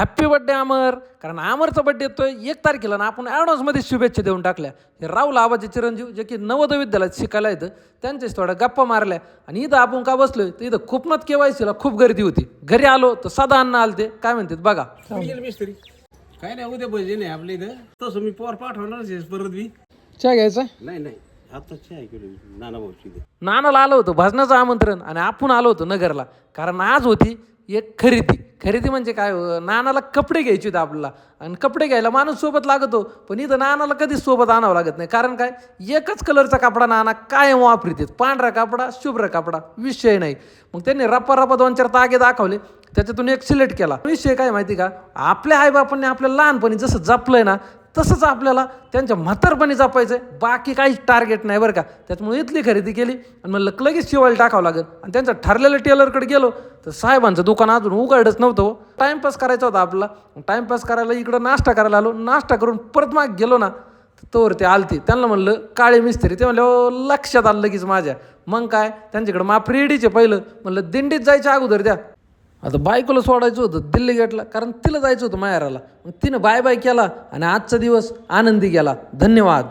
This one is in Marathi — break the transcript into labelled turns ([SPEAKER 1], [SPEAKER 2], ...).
[SPEAKER 1] हॅप्पी बड्डे अमर कारण अमरचा बड्डे येतोय एक तारखेला ना आपण ॲडव्हान्समध्ये शुभेच्छा देऊन टाकल्या. हे राहुल आबाचे चिरंजीव जे की नवोदय विद्यालयात शिकायला येतं त्यांच्याच थोड्या गप्पा मारल्या. आणि इथं आपण का बसलोय? तर इथं खूप मत केवायसीला खूप गर्दी होती. घरी आलो तर सदा अन्न आलते. काय म्हणतात बघा.
[SPEAKER 2] मिस्त्री काय नाही उद्या भजे नाही आपल्या इथं. तसं मी पोर पाठवणारच आहे परत बी.
[SPEAKER 1] चहा घ्यायचा?
[SPEAKER 2] नाही नाही. नाना
[SPEAKER 1] नानाला आलं होतं भजनाचं आमंत्रण. आणि आपण आलो होतो नगरला. कारण आज होती एक खरेदी. खरेदी म्हणजे काय? हो, नानाला कपडे घ्यायचे होते आपल्याला. आणि कपडे घ्यायला माणूस सोबत लागतो. पण इथं नानाला कधीच सोबत आणावं लागत नाही. कारण काय? एकच कलरचा कपडा नाना कायम वापरित पांढरा कपडा शुभ्र कपडा. विषय नाही. मग त्यांनी रप्पा रप्पा दोन चार तागे दाखवले. त्याच्यातून एक सिलेक्ट केला. विषय काय माहिती का? आपल्या आईबापांनी आपल्या लहानपणी जसं जपलंय ना तसंच आपल्याला त्यांच्या म्हातारपणी जपायचं आहे बाकी काहीच टार्गेट नाही बरं का. त्याच्यामुळे इथली खरेदी केली आणि म्हणलं लगेच शिवायला टाकावं लागेल. आणि त्यांच्या ठरलेल्या टेलरकडे गेलो. तर साहेबांचं दुकान अजून उघडच नव्हतं हो. टाईमपास करायचा होता आपला. टाईमपास करायला इकडं नाश्ता करायला आलो. नाश्ता करून परत माग गेलो ना तोवर ते आलते. त्यांना म्हणलं काळे मिस्त्री. ते म्हणलं "ओ, हो, लक्षात आलं लगेच माझ्या. मग काय? त्यांच्याकडं माप रेडीचे पहिलं. म्हणलं दिंडीत जायच्या अगोदर द्या. आता बायकोला सोडायचं होतं दिल्ली गेटला कारण तिला जायचं होतं माहेराला. मग तिनं बाय बाय केला आणि आजचा दिवस आनंदी गेला. धन्यवाद.